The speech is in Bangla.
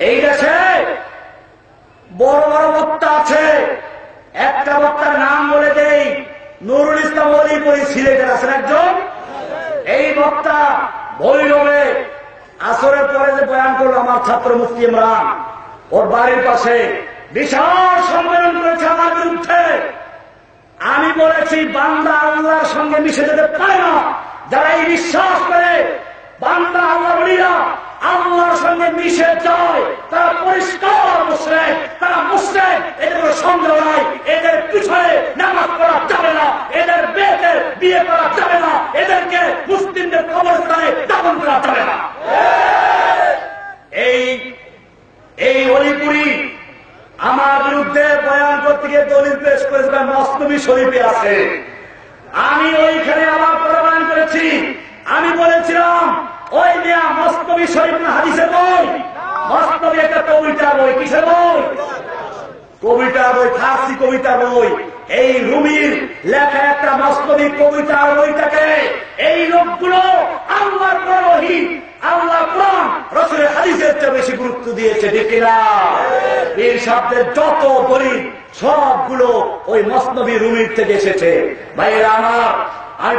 এই একজন। এই বক্তা ভৈরবে আসরের পরে যে বয়ান করল আমার ছাত্র মুফতি ইমরান, ওর বাড়ির পাশে বিশাল সম্মেলন করেছে আমার বিরুদ্ধে। বলেছি বান্দা আল্লাহর সঙ্গে মিশে যেতে পারে না। যারা এই বিশ্বাস করে, বান্দা আল্লাহ বলিরা আল্লাহর সঙ্গে মিশে যায়, তারা পরিষ্কার মুসলেম, তারা মুসলেম, এদের সন্দেহ নাই, এদের পিছনে নামাজ করা যাবে না, এদের বেতের বিয়ে করা যাবে না এদেরকে মুসলিমদের কবরস্থানে দাপন করা যাবে না এই এই অলিপুরি আমার বিরুদ্ধে বয়ান করতে গিয়ে দলিল পেশ করেছিলাম মস্তবি শরীফে আছে। আমি ওইখানে আবার প্রমাণ করেছি। আমি বলেছিলাম, ওই মেয়া মস্তবি শরীফ না হাদিসে বই। মস্তবি একটা কবিতা বই কিসে বই? কবিতা বই, ফার্সি কবিতা বই। এই রুমির লেখা একটা বাস্তবিক কবিতার বইটাকে এই লোকগুলো বেশি গুরুত্ব দিয়েছে কিনা? এই শব্দের যত গরিব সবগুলো ওই মসনবী রুমির থেকে এসেছে। ভাইয়েরা আমার, আর